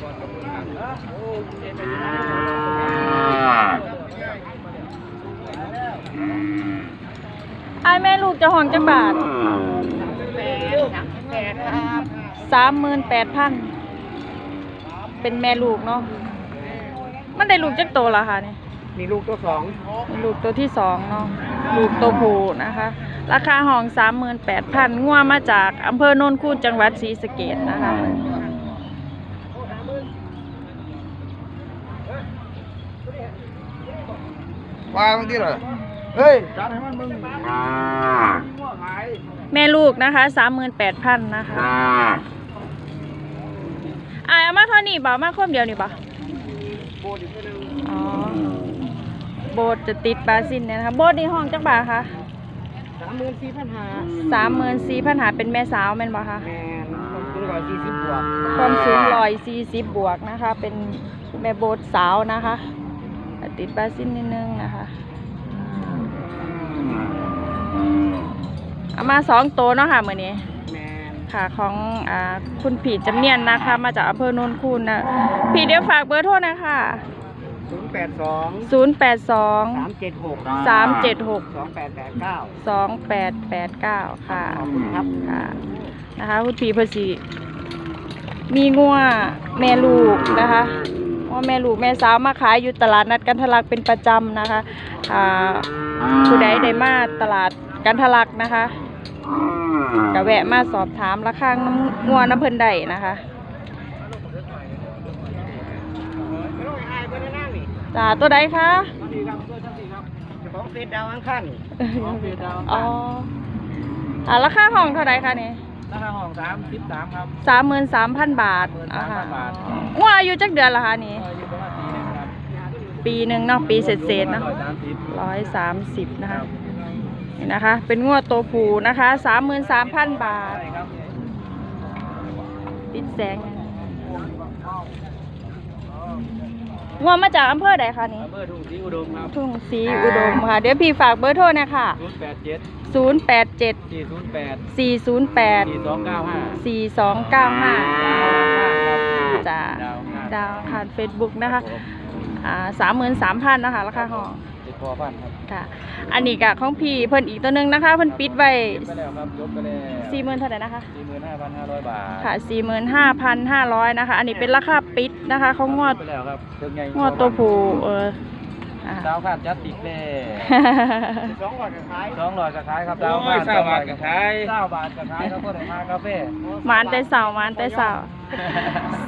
ไอ้ายแม่ลูกจะห้องจักบาทสามหมื่นแปดพันเป็นแม่ลูกเนาะมันได้ลูกจักโตละค่ะเนี่ยมีลูกตัวสองลูกตัวที่สองเนาะลูกตัวผู้นะคะ ราคาห้องสามหมื่นแปดพันงัวมาจากอำเภอโนนคูนจังหวัดศรีสะเกดนะคะ วางที่เหรอเฮ้ยจัดให้มันมึงแม่ลูกนะคะสามหมื่นแปดพันนะคะอายเอามาเท่านี้บ่มาคนเดียวนี่บ่โบดอีกนิดนึงอ๋อโบสถ์จะติดบาซินเนี่ยนะคะ โบสถ์นี่ห้องจักบาทคะสามหมื่นสี่พันห้าสามหมื่นสี่พันหาเป็นแม่สาวแม่นบ่คะแมนต้องซื้อร้อยสี่สิบบวกความสูงร้อยสี่สิบบวกนะคะ เป็นแม่โบสถ์สาวนะคะ ติดบาซินนิดนึงนะคะเอามาสองตัวเนาะค่ะมื้อนี้แมนค่ะของอ่าคุณผีจำเนียนนะคะ มาจากอำเภอโนนคูนนะผีเดี๋ยวฝากเบอร์โทรนะคะศูนย์แปดสอง0 8 2สามเจ็ดหก3 7 6สองแปดแปดเก้า2 8 8 9 ค่ะขอบคุณครับค่ะนะคะคุณผีเพอสีมีงัวแม่ลูกนะคะว่า แม่ลูกแม่สาวมาขายอยู่ตลาดนัดกันทะลักเป็นประจำนะคะอ่าผู้ใดได้มาตลาดกันทะลักนะคะก็แวะมาสอบถามราคาน้ำงัวน้ำเพิ่นได้นะคะไม่ต้องอายเพื่อนนั่งนี่จ้าตัวใดคะสวัสดีครับสวัสดีครับเจ้าของเฟซดาวอังคารนี่ของเฟซดาวอังอ๋อคารอ่าราคาห้องเท่าไหร่คะนี่ ราคาห้องสามสิบสามครับสามหมื่นสามพันบาท33,000อ่าค่ะบาทงัวอายุจักเดือนละคะนี่อายุประมาณปีหนึงครับปีหนึ่งเนาะปีเศษเศษๆเนาะร้อยสามสิบร้อยสามสิบนะคะนี่นะคะ เป็นงวดตัวผูนะคะสามหมื่นสามพันบาท ใช่ครับติดแสง งวดมาจากอำเภอใดคะนี่อำเภอทุ่งศรีอุดมครับทุ่งศรีอุดมค่ะ เดี๋ยวพี่ฝากเบอร์โทรนะคะศูนย์แปดเจ็ดศูนย์แปดเจ็ดสี่ศูนย์แปดสี่ศูนย์แปดสี่สองเก้าห้าสี่สองเก้าห้าจ้าดาวห้าดาวผ่านเฟซบุ๊กนะคะอ่าสามหมื่นสามพันนะคะราคาห้องติดพอพันครับ ค่ะ อันนี้กะของพี่เพิ่นอีกตัวหนึงนะคะ เพิ่นปิดไว้เก็บไปแล้วครับยกไปแล้วสี่หมื่นเท่าไหร่นะคะ สี่หมื่นห้าพันห้าร้อยบาทค่ะสี่หมื่นห้าพันห้าร้อยนะคะ อันนี้เป็นราคาปิดนะคะเขางวดไปแล้วครับเทิงใหญ่ งวดตัวผูเอออ่า ดาวขาดจัดติดเล่สองหลอดกระขายสองหลอดกระขายครับโอ้ดาวยขาดเศร้าบาทกระขายเศร้าบาทกระขายครับก็ได้มากาแฟหมานแต่เสาร์หมานแต่เสาร์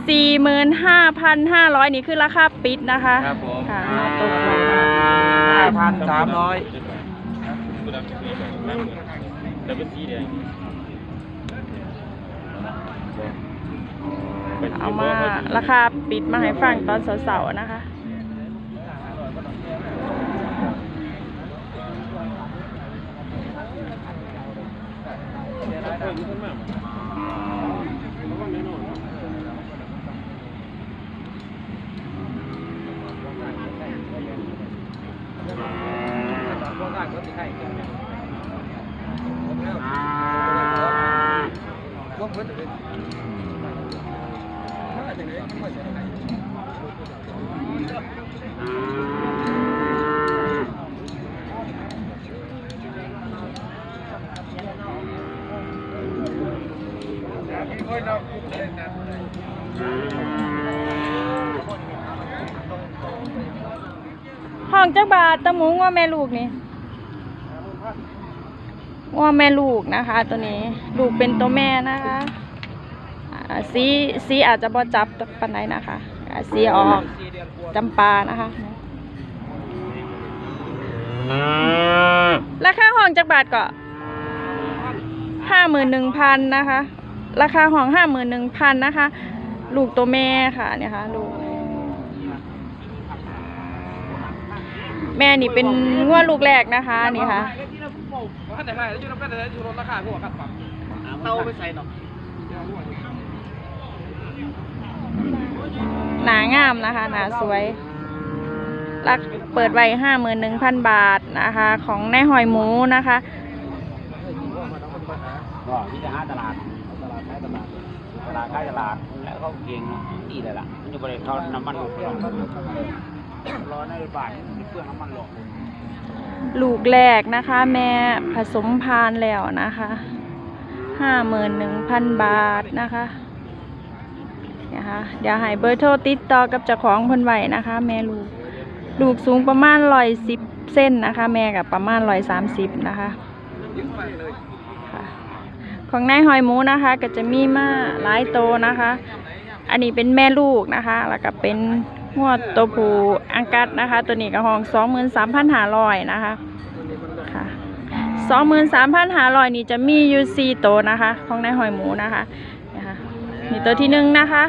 สี่หมื่นห้าพันห้าร้อยนี่คือราคาปิดนะคะครับผมค่ะงวดตัวผูห้าพันสามร้อยแต่เป็นสีแดงเอามาราคาปิดมาให้ฟังตอนเสาร์ๆนะคะ Hãy không bỏ lỡ บาทตะหมูว่าแม่ลูกนี่ว่าแม่ลูกนะคะ ตัวนี้ลูกเป็นตัวแม่นะคะสีสีอาจจะบ่จับปันไหนนะคะสีออกจำปานะคะ ราคาห้องจักบาทก็ห้าหมื่นหนึ่งพันนะคะ ราคาห้องห้าหมื่นหนึ่งพันนะคะ ลูกตัวแม่ค่ะเนี่ยค่ะลูก แม่นี่เป็นงัวลูกแรกนะคะนี่ค่ะว่าแต่ใครแล้วยูน้ำกันแต่ยูรถราคาพวกกันปรับเตาไปใส่หนอกหนางามนะคะหนาสวยรักเปิดไว้ห้าหมื่นหนึ่งพันบาทนะคะ ของนายหอยหมูนะคะก็ที่จะหาตลาดตลาดใช้ตลาดลาดขายตลาดแล้วเขาเก่งดีเลยล่ะมันอยู่บริเวณเขาน้ำมัน รอในบ้านเพื่อนน้ำมันหลอกลูกแรกนะคะ แม่ผสมพานแล้วนะคะห้าหมื่นหนึ่งพันบาทนะคะนะคะเดี๋ยวให้เบอร์โทรติดต่อกับเจ้าของเพิ่นไว้นะคะ แม่ลูกลูกสูงประมาณร้อยสิบเส้นนะคะ แม่กับประมาณร้อยสามสิบนะคะของนายหอยหมูนะคะ ก็จะมีมาหลายโตนะคะ อันนี้เป็นแม่ลูกนะคะ แล้วก็เป็น งวดตัวผูอังกัดนะคะ ตัวนี้ก็ห้องสองหมื่นสามพันห้าร้อยนะคะค่ะสองหมื่นสามพันห้าร้อยนี่จะมีอยู่สี่ตัวนะคะ ของนายหอยหมูนะคะนะคะนี่ตัวที่หนึ่งนะคะ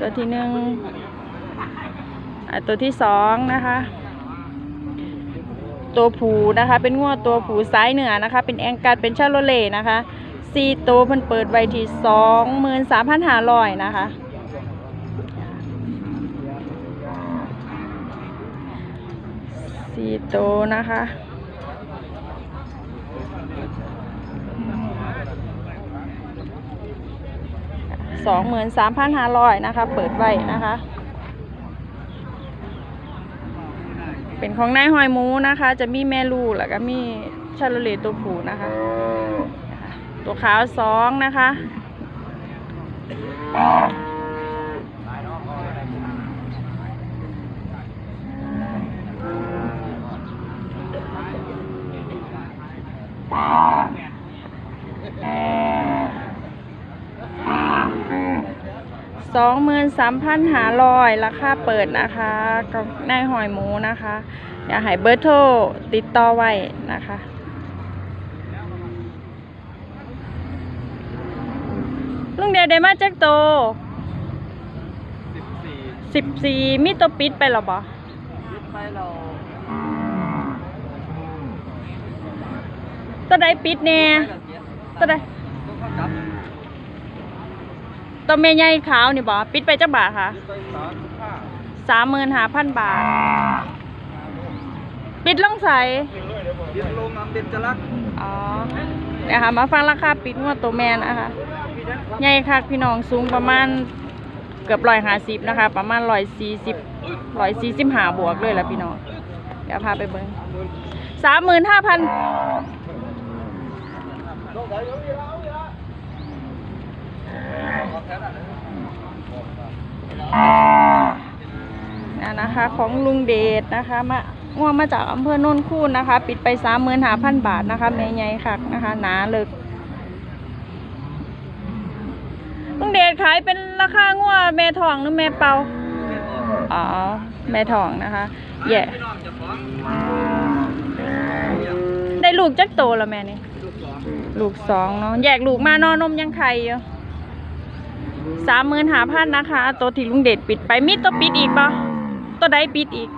ตัวที่หนึ่งอะตัวที่สองนะคะ ตัวผูนะคะ เป็นงวดตัวผูซ้ายเหนือนะคะ เป็นแองกัดเป็นชาโลเล่นะคะสี่ตัวเพิ่นเปิดไว้ที่สองหมื่นสามพันห้าร้อยนะคะ สี่ตัวนะคะ สองหมื่นสามพันห้าร้อยนะคะ เปิดไว้นะคะ เป็นของนายหอยหมูนะคะ จะมีแม่ลูกแล้วก็มีชาโลเลตตัวผูนะคะ ตัวขาวสองนะคะ สองหมื่นสามพันหาร้อยราคาเปิดนะคะกับนายหอยหมูนะคะ อยากให้เบอร์โทรติดต่อไว้นะคะลุงเดชได้มาจากโตสิบสี่มีตัวปิดไปหรอบ่ไปเรา ตัวใดปิดแน่ตัวใดตัวแม่ใหญ่ขาวนี่บ่ปิดไปจักบาทค่ะไปสามห้าสามหมื่นห้าพันบาท ปิดลงใสเรียนลงน้ำเบญจรักษ์อ๋อเดี๋ยวค่ะมาฟังราคาปิดงวดตัวแมนนะคะใหญ่คักพี่น้องสูงประมาณเกือบร้อยห้าสิบนะคะ ประมาณร้อยสี่สิบร้อยสี่สิบห้าบวกเลยละพี่น้อง เดี๋ยวพาไปเบิ้งสามหมื่นห้าพัน นะนะคะของลุงเดชนะคะมาง่วงมาจากอำเภอโน่นคูนนะคะ ปิดไปสามหมื่นห้าพันบาทนะคะแม่ใหญ่คักนะคะ หนาเลิกลุงเดชขายเป็นราคาง่วแม่ทองหรือแม่เปาอ๋อแม่ทองนะคะแย่ได้ลูกจักโตแล้วแม่นี่ ลูกสองเนาะแยกลูกมานอนนมยังไข่อยู่สามหมื่นหาพันนะคะตัวที่ลุงเดชปิดไปมีตัวปิดอีกปะตัวใดปิดอีก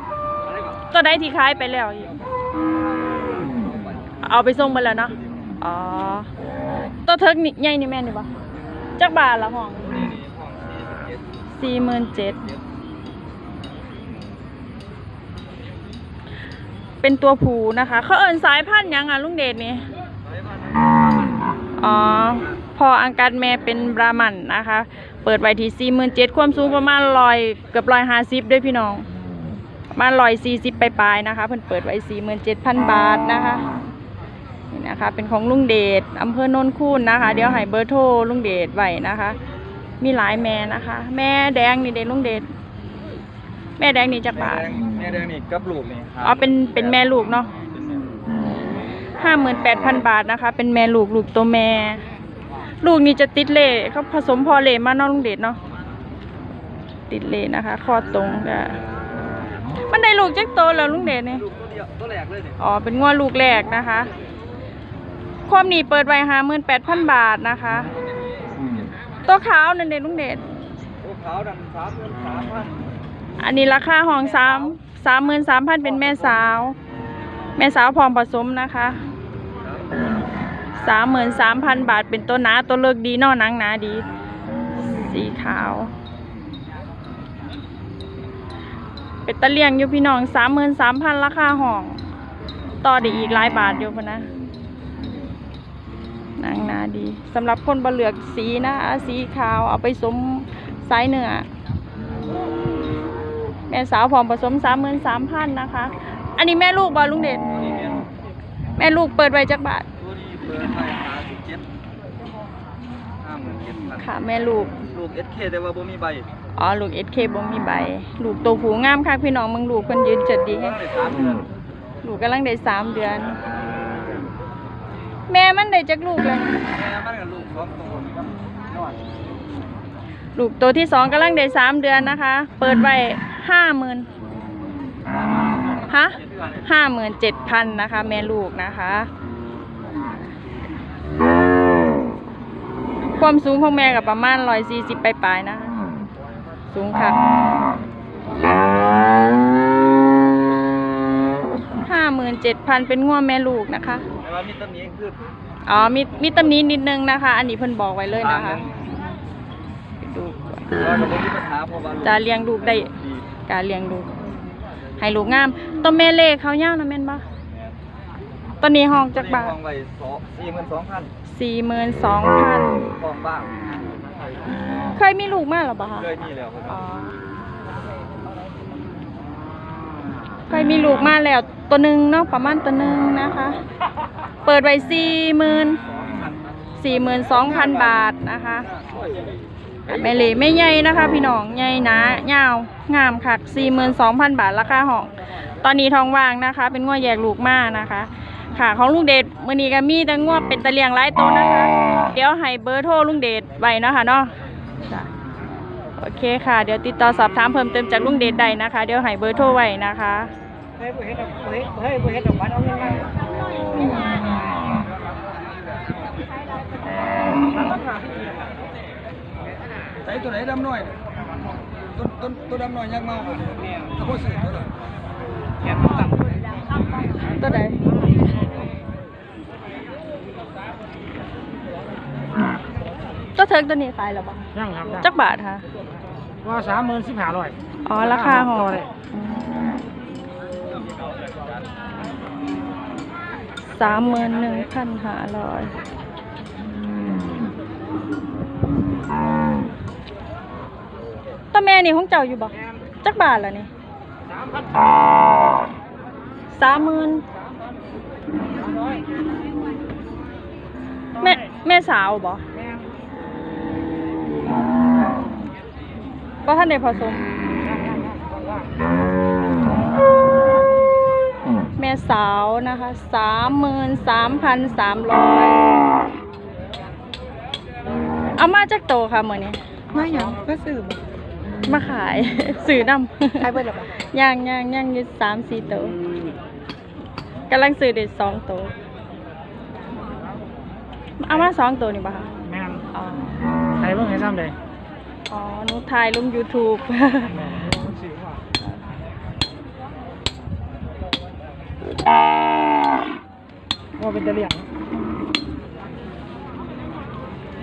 ตัวใดที่ขายไปแล้วอีกเอาไปส่งไปแล้วเนาะอ๋อตัวเทิกนี่ใหญ่นี่แม่นี่ปะจักบาทละห้องสี่หมื่นเจ็ดเป็นตัวผูนะคะ เขาเอินสายพันธุ์ยังอะลุงเดชนี่ อ๋อพออังการแม่เป็นบราหมันนะคะ เปิดไว้ที่สี่หมื่นเจ็ดความสูงประมาณร้อยเกือบร้อยห้าสิบด้วยพี่น้องประมาณร้อยสี่สิบปลายๆนะคะ เพิ่นเปิดไว้สี่หมื่นเจ็ดพันบาทนะคะนี่นะคะเป็นของลุงเดชอำเภอโนนคูนนะคะ เดี๋ยวให้เบอร์โทรลุงเดชไว้นะคะ มีหลายแม่นะคะ แม่แดงนี่เดชลุงเดชแม่แดงนี่จักบาทแม่แดงนี่กับลูกนี่อ๋อเป็นเป็นแม่ลูกเนาะ ห้าหมื่นแปดพันบาทนะคะ เป็นแม่ลูกลูกตัวแม่ ลูกนี่จะติดเล่เขาผสมพอเล่มาเนาะลุงเดชเนาะติดเล่นะคะคอตรงจ้ะมันได้ลูกจักโตแล้วลุงเดชเนี่ยอ๋อเป็นงวลูกแรกนะคะ ความหนีเปิดไว้ห้าหมื่นแปดพันบาทนะคะตัวขาวนั่นเดชลุงเดชตัวขาวดำสามหมื่นสามพันอันนี้ราคาห้องสามสามหมื่นสามพันเป็นแม่สาว แม่สาวพร้อมผสมนะคะ สามหมื่นสามพันบาทเป็นตัวหนาตัวเลิกดีเนอหนังหนาดี สีขาวเป็นตะเลียงอยู่พี่น้องสามหมื่นสามพันราคาห้อง ต่อได้อีกหลายบาทอยู่พะนะนางนาดีสำหรับคนบะเหลือกสีนะสีขาวเอาไปสมสายเนื้อแม่สาวพร้อมผสมสามหมื่นสามพันนะคะ อันนี้แม่ลูกบอลุงเด่นแม่ลูกเปิดไว้จักบาท ตัวนี้เปิดไปหาสิบเจ็ดห้าหมื่นเจ็ดพันค่ะแม่ลูก ลูกเอสเคแต่ว่าบ่มีใบอ๋อ ลูกเอสเคบ่มีใบ ลูกตัวผูงามค่ะพี่น้องมึงลูกเพิ่นยืนจัดดี ได้สามเดือนลูกกำลังได้สามเดือน แม่มันได้จักลูกเลยแม่มันกับลูกสองตัวน้อยลูกตัวที่สองกำลังได้สามเดือนนะคะ เปิดไว้ห้าหมื่นฮะห้าหมื่นเจ็ดพันนะคะ แม่ลูกนะคะ ความสูงของแม่กับประมาณร้อยสี่สิบปลายๆนะคะสูงค่ะห้าหมื่นเจ็ดพันเป็นง่วแม่ลูกนะคะแต่ว่ามีต้นนี้คืออ๋อมีมีตำหนี้นิดนึงนะคะ อันนี้เพิ่นบอกไว้เลยนะคะไปดูก่อนว่าก็บ่มีปัญหาเพราะว่าลูกจะเลี้ยงลูกได้ดีการเลี้ยงลูกให้ลูกงามตัวแม่เล่เขายาวนะแม่นปะตอนนี้ห้องจักบาทห้องไว้สองสี่หมื่นสองพัน สี่หมื่นสองพันห้องบ้างเคยมีลูกมาหรอปะคะเลยนี่แล้วครับอ๋อเคยมีลูกมาแล้วตัวหนึ่งเนาะประมาณตัวหนึ่งนะคะ เปิดไว้สี่หมื่นสี่หมื่นสองพันบาทนะคะแม่เหล่ไม่ใหญ่นะคะ พี่น้องใหญ่หนายาวงามค่ะสี่หมื่นสองพันบาทราคาห้อง ตอนนี้ทองว่างนะคะ เป็นงวดแยกลูกมานะคะ ค่ะของลุงเดชมือนี้ก็มีแต่งวดเป็นตะเลียงหลายตัวนะคะ เดี๋ยวให้เบอร์โทรลุงเดชไว้เนาะค่ะเนาะจ้ะโอเคค่ะ เดี๋ยวติดต่อสอบถามเพิ่มเติมจากลุงเดชได้นะคะ เดี๋ยวให้เบอร์โทรไว้นะคะเฮ้ยบ่เฮ็ดดอกเฮ้ยเฮ้ยบ่เฮ็ดดอกบัตรเอาเงินมาใส่ตัวไหนดำหน่อยต้นต้นตัวดำหน่อยยักษ์เมาถ้าบ่ซื้อตัวละแขนต่ำตัวใด ตัวเทิงตัวนี้ขายหรอปะยังครับจักบาทค่ะว่าสามหมื่นสิบห้าร้อยอ๋อราคาห่อต่อเลยสามหมื่นหนึ่งพันห้าร้อยตัวแม่นี่ของเจ้าอยู่บ่จักบาทละนี่สามพันสามหมื่นแม่แม่สาวบ่แม่ ก็ท่านได้ผสม แม่สาวนะคะสามหมื่นสามพันสามร้อยเอามาจากโตค่ะเมื่อนี้มาหยังก็สื่อบ่มาขาย สื่อนำขายเบิดหรอบ่ย่างย่างย่างอยึดสามสี่โตวกำลังซื้อเด็ดสองโตวเอามาสองตัวนี่ป่ะคะแม่นอ๋อ ใครเพิ่งให้ซ้ำเลยอ๋อหนูถ่ายลง YouTube ว่าเป็นตะเลียง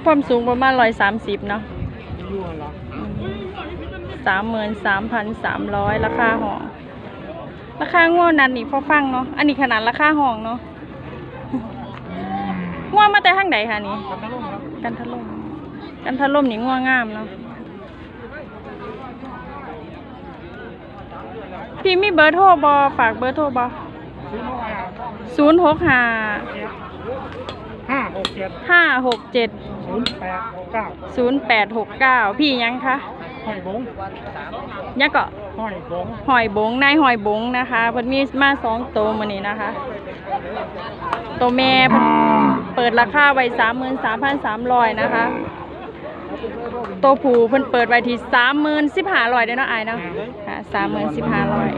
ความสูงประมาณร้อยสามสิบเนาะอยู่กันเหรอสามหมื่นสามพันสามร้อยราคาห้อง ราคาง่วนั้นนี่พอฟังเนาะ อันนี้ขนาดราคาห้องเนาะง่วมาแต่ทางใดคะนี่กันตะลุ่มครับกันทะล่ม กันทะล่มนี่ง่วงามเนาะพี่มีเบอร์โทรบอฝากเบอร์โทรบอซื้อมาว่าศูนย์หกห้าห้าหกเจ็ดห้าหกเจ็ดศูนย์แปดหกเก้าศูนย์แปดหกเก้าพี่ยังคะหอยบงยังก็หอยบงหอยบงนายหอยบงนะคะเพิ่นมีมาสองตัวมื้อนี้นะคะ ตัวแม่เพิ่นเปิดราคาไว้สามหมื่นสามพันสามร้อยนะคะ ตัวผู้เพิ่นเปิดไว้ที่สามหมื่นสิบห้าร้อยเด้อเนาะอายเนาะค่ะสามหมื่นสิบห้าร้อย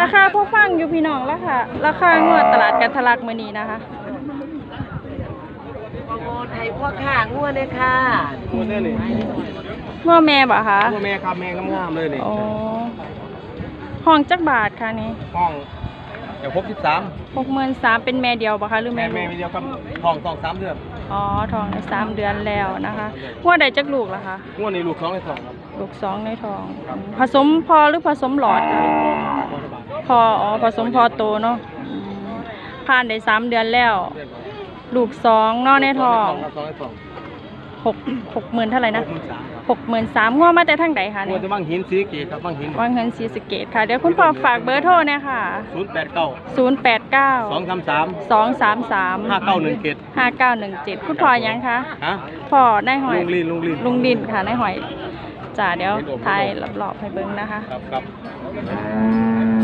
ราคาพอฟังอยู่พี่น้องราคาราคางวดตลาดกันทะลักมื้อนี้นะคะโอ้ไทยพ่อข้างัวเลยค่ะพูดได้นี่งัวแม่บ่คะพ่อแม่ครับแม่งามๆเลยนี่อ๋อห้องจักบาทค่ะนี่ห้อง เดี๋ยวพบสิบสามหกหมื่นสามเป็นแม่เดียวบ่คะหรือแม่แม่แม่ลูกเดียวกับห้องสองสามเดือนอ๋อทองได้สามเดือนแล้วนะคะว่าได้จักลูกแล้วคะงวดนี้ลูกสองในสองครับ ลูกสองในทองผสมพอหรือผสมหลอดคะพออ๋อผสมพอโตเนาะอืมผ่านได้สามเดือนแล้ว ลูกสองเนอในทองสองไอ้สอง หกหกหมื่นเท่าไหร่นะหมื่นสามหกหมื่นสามงัวมาแต่ทางใดคะกลัเนี่วยจะมั่งหินสีเกตครับมั่งหินวังเงินซีสะเกตค่ะ เดี๋ยวคุณพ่อฝากเบอร์โทรเนะค่ะศูนย์แปดเก้าศูนย์แปดเก้าสองสามสามสองสามสามห้าเก้าหนึ่งเกตห้าเก้าหนึ่งเจ็ดคุณพ่อยังคะฮะพ่อนายหอยลุงลีนลุงลีนลุงดินค่ะนายหอยจ้าเดี๋ยวทายรอบๆให้เบิ้งนะคะ ครับครับ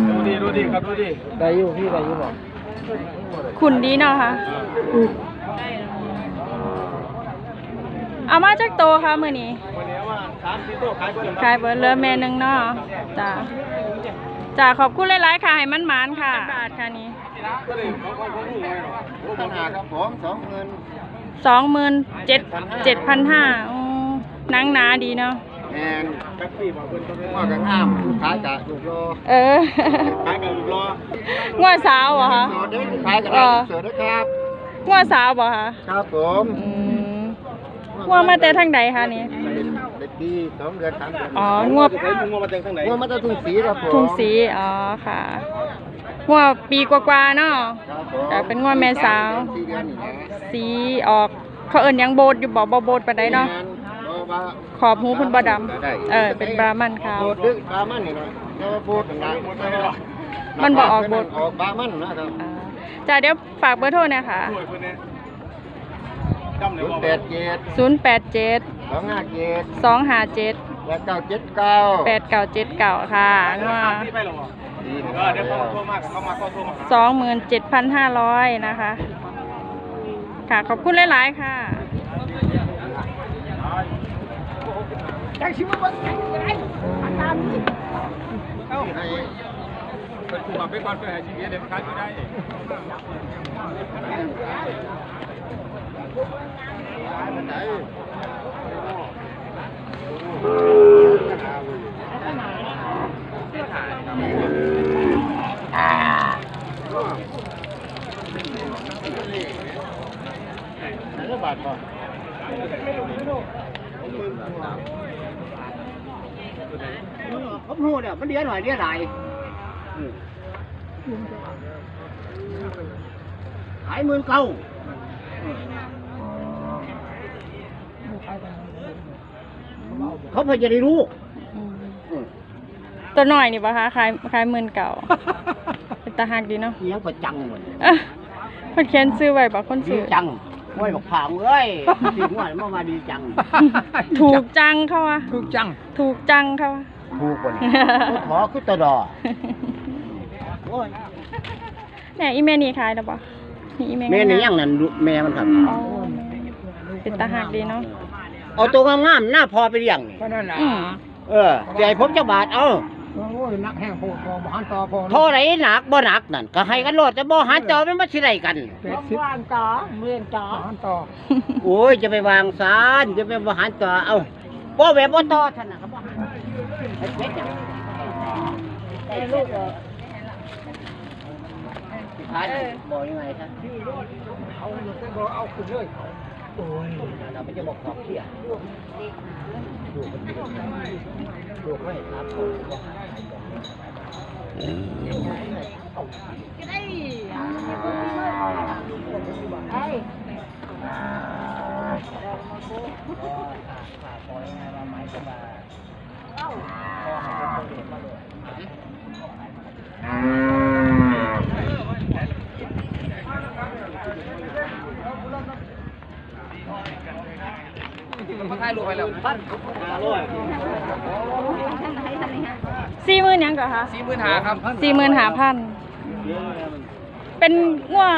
ดูดีดูดีครับดูดีได้อยู่พี่ได้อยู่บ่คุณดีเนาะค่ะ เอามาจากโตค่ะมือนี้วันนี้ว่าสามสี่โต๊ะขายเกินขายเบิร์ดเลือแม่หนึ่งเนาะจ้าจ้าขอบคุณหลายๆค่ะ ให้มันหมานค่ะบาทค่ะนี้ปัญหาครับผมสองเงินสองหมื่นเจ็ดเจ็ดพันห้าหนังหนาดีเนาะแอนแป๊บซี่บอกเพิ่นต้องว่ากันงามขายกับลูกรอเออขายกับลูกรองัวสาวเหรอคะโสดเด้ขายกับร้านเสือด้วยครับงัวสาวเหรอคะครับผมอืม งัวมาแต่ทางใดคะนี่ เด็กดีสองเดือนสามเดือนอ๋องัวงัวมาจากทางไหนงัวมาจากทุ่งสีครับผมทุ่งสี อ๋อค่ะงัวปีกว่าๆเนาะ ครับผมแต่เป็นงัวแม่สาว สี่เดือนนี่นะสีออก เขาเอิ้นหยังโบดอยู่บ่บ่โบดปานใดเนาะขอบหูเพิ่นบ่ดำเออ เป็นบราหมันขาว โบดดึกบามันนี่นะแล้วโบดต่างๆมันบ่ออกโบด ออกบามันนะครับ อ่าจ้าเดี๋ยวฝากเบอร์โทรหนะคะ ศูนย์แปดเจ็ด087สองห้าเจ็ด257แปดเก้าเจ็ดเก้า8979ค่ะงัวดีนะเดี๋ยวเขาโทรมาเขามาเขาโทรมาสองหมื่นเจ็ดพันห้าร้อยนะคะ ค่ะขอบคุณหลาย ๆ ค่ะให้เป็นผู้มาเป็นก่อนเพื่อให้ชีวิตเด็กมันขายไม่ได้ บาทก่อนผมรู้เนี่ยมันเดียหน่อยเดียวไหนขายมื่นเก้า เขาเพื่อจะได้รู้ตัวหน่อยนี่ปะคะขายขายหมื่นเก่าเป็นตาหักดีเนาะเลี้ยงประจังหมดเอ้อคนเขียนซื้อไว้บอกคนดีซื้อ จังไว้บอกผางเอ้ยดีงวดมามาดีจังถูกจังเขาวะถูกจังถูกจังเขาวะถูกคนขอขึ้นตะดอโอ้ยเนี่ยอีเมนี่ขายแล้วปะนี่อีเมแม่นี่ยังนั่นลูกแม่มันครับ อ๋อ เป็นตาหักดีเนาะเอาตัวงามๆหน้าพอไปเลี้ยงนี่อืมเออใหญ่ผมจะบาทเอาโอ้ยนักแห้งโพดพอบานต่อพอโทษไหนหนักบ่หนักนั่นก็ให้กันโลดแต่บ่หันจอมันมาสิไรกัน แปดสิบานต่อเรียนต่อบานต่อโอ้ยจะไปวางซานจะไปบ่หันจอเอาบ่แบบบ่ต่อท่านน่ะครับบ่หันเฮ็ดเฮ็ดหยังแต่ลูกเออสุดท้ายบอกยังไงครับ เอาเอาเอาขึ้นเลย โอ้ยเราไม่จะบอกขอบเขียลูกมันลูกไม่ครับผมบ่หาใครก่อน สี่หมื่นยังก่อนคะสี่หมื่นหาครับสี่หมื่นหาพันเป็นงัว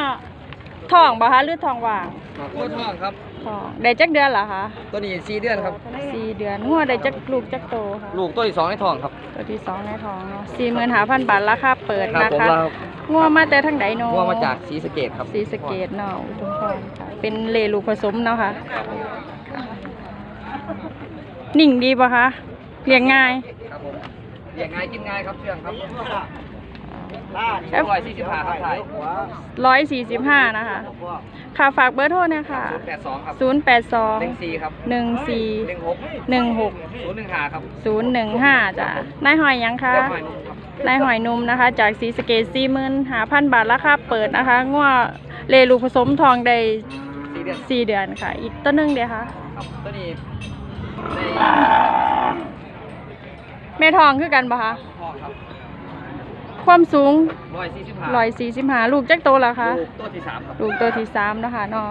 ทองบ่คะหรือทองว่างตัวทองครับทองได้จักเดือนเหรอคะตัวนี้สี่เดือนครับสี่เดือนงัวได้จักลูกจักโตค่ะลูกตัวที่สองในทองครับตัวที่สองในทองเนาะสี่หมื่นหาพันบาทราคาเปิดครับนะผมคะเรางัวมาแต่ทางใดเนาะงัวมาจากศรีสะเกดครับสีสะเกตเนาะอุทุมพรค่ะเป็นเลลูกผสมเนาะค่ะ นิ่งดีปะคะเลี้ยงง่ายครับผมเลี้ยงง่ายกินง่ายครับเชื่องครับแล้วร้อยสี่สิบห้าครับถ่ายร้อยสี่สิบห้านะคะค่ะฝากเบอร์โทรเนะคะแปดสองครับศูนย์แปดสองหนึ่งสี่ครับหนึ่งสี่หนึ่งหกหนึ่งหกศูนย์หนึ่งห้าครับศูนย์หนึ่งห้าจ้ะนายหอยยังคะเรียกหน่อยนุ่มครับนายหอยนุ่มนะคะ จากสีสะเกตสี่หมื่นหาพันบาทราคาเปิดนะคะงัวเลลูกผสมทองได้สี่เดือนสี่เดือนค่ะ อีกตัวหนึงเดียวค่ะครับตัวนี้ในแม่ทองคือกันปะคะห้องครับความสูงร้อยสี่สิบห้าร้อยสี่สิบห้าลูกจักโตแล้วคะลูกตัวที่สามครับลูกตัวที่สามนะคะเนาะ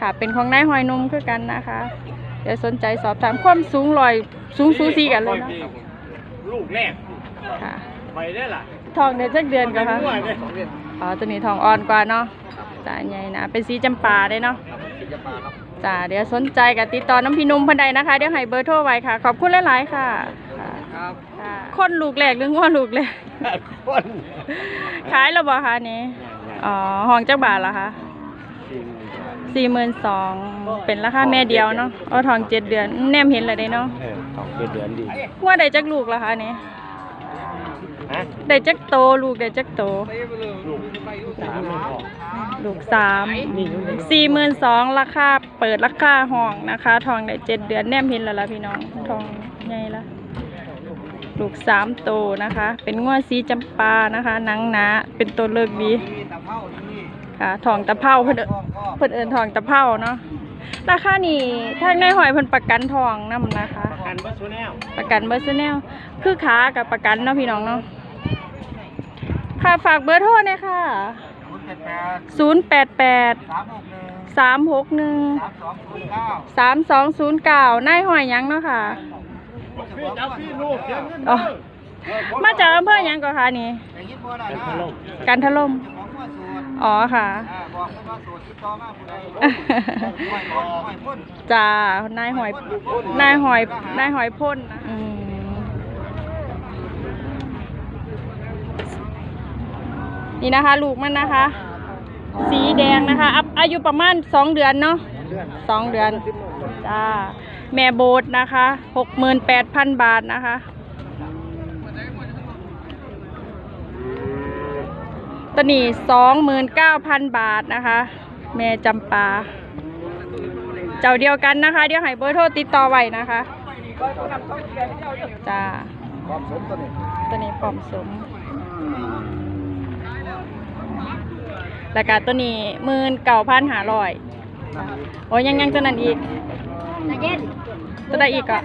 ค่ะ เป็นของนายหอยนมคือกันนะคะเดี๋ยวสนใจสอบถามความสูงลอยสูงสูสีกันเลยเนาะลูกแรกค่ะไปได้ล่ะทองได้จักเดือนกันคะมั่วเลยสองเดือนอ๋อตัวนี้ทองอ่อนกว่าเนาะ จ้าใหญ่นะเป็นสีจำปาได้เนาะครับสิจะมาครับจ้าเดี๋ยวสนใจกับติดต่อน้ำพี่นุ่มพันใดนะคะ เดี๋ยวให้เบอร์โทรไว้ค่ะ ขอบคุณหลาย ๆ ค่ะค่ะครับค่ะคนลูกแรกหรือง้อลูกแรกคนขายแล้วบ่คะนี้อ๋อห้องจักบาทละคะสี่หมื่นสองเป็นราคาแม่เดียวเนาะเอาทองเจ็ดเดือนแนมเห็นเลยได้เนาะเออสองเดือนดีว่าได้จักลูกละคะนี้ ฮะได้จักโตลูกได้จักโตสามไม่พอลูกสามสี่หมื่นสองราคาเปิดราคาห้องนะคะ ทองได้เจ็ดเดือนแนมเห็นแล้วล่ะพี่น้องทองใหญ่ละลูกสามโตนะคะ เป็นงวดสีจำปานะคะหนังหนาเป็นตัวเลิกดีค่ะทองตะเภาเพิ่นเอิ้นเพิ่นเอินทองตะเภาเนาะราคานี่ทางในหอยเพิ่นประกันทองนํนะคะกันบัสซูแนลประกันเบอร์ซแนลคือขากับประกันเนาะพี่น้องเนาะ ค่ะฝากเบอร์โทรหน่อยค่ะ ศูนย์แปดแปดสามหกหนึ่งสามสองศูนย์เก้านายหอยหยังเนาะค่ะอ๋อมาจากอำเภอหยังก่อนคะนี่เป็นพัดลมกันทะลมอ๋อค่ะจ้านายหอยนายหอยนายหอยพ่นนะอืม นี่นะคะ ลูกมันนะคะ สีแดงนะคะอัพอายุประมาณสองเดือนเนาะสองเดือนจ้าแม่โบดนะคะหกหมื่นแปดพันบาทนะคะตวนี้สองหมื่นเก้าพันบาทนะคะ แม่จำปา เจ้าเดียวกันนะคะ เดี๋ยวให้เบอร์โทรติดต่อไว้นะคะจ้าความสมตัวนี้ตัวนี้ปลอมสม แล้วก็ตัวนี้หมื่นเก้าพันหาร้อยโอ้ยยังยังตัวนั้นอีกตัวใดอีกอะ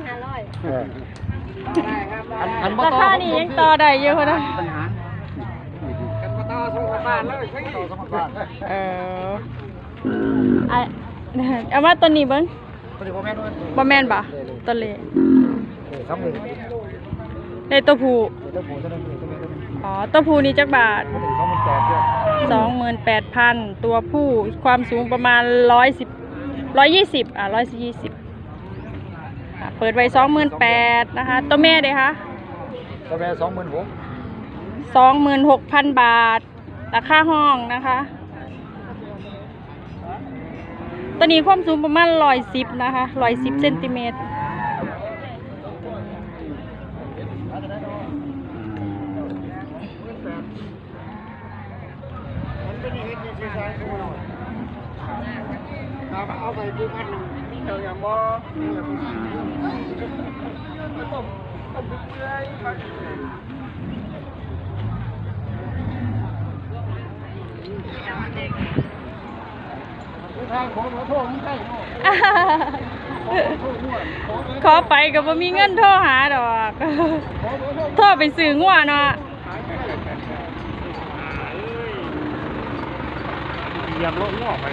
อันอันบ่ราต่อคานี่ยังต่อได้อยู่นะปัญหากันมาต่อสมบัติเลยใช่ต่อสมบัติเออไอเอามาตัวนี้เบิ้งตัวนี้พ่อแม่ด้วยบ่แม่นบ่ตัวเล็กสามหมื่นในตัวผู้เจ้าปู่เจ้าหน้าที่เจ้าแม่เจ้าหน้าที่อ๋อตัวผู้นี่จักบาทตัวนี้สองหมื่นแปดด้วย สองหมื่นแปดพันตัวผู้ความสูงประมาณร้อยสิบร้อยยี่สิบอะร้อยยี่สิบเปิดไว้สองหมื่นแปดนะคะ ตัวแม่เลยคะตัวแม่สองหมื่นหกสองหมื่นหกพันบาทราคาห้องนะคะ ตัวนี้ความสูงประมาณร้อยสิบนะคะร้อยสิบเซนติเมตร เอาไปปูพันหนึ่งเดี๋ยวอย่างบ่ทางของหลวงพ่อมึงใกล้เนาขอไปกับบ่มีเงินโทรหาดอก โทรไปซื้องัวเนาะ เหยียบรถงอกไป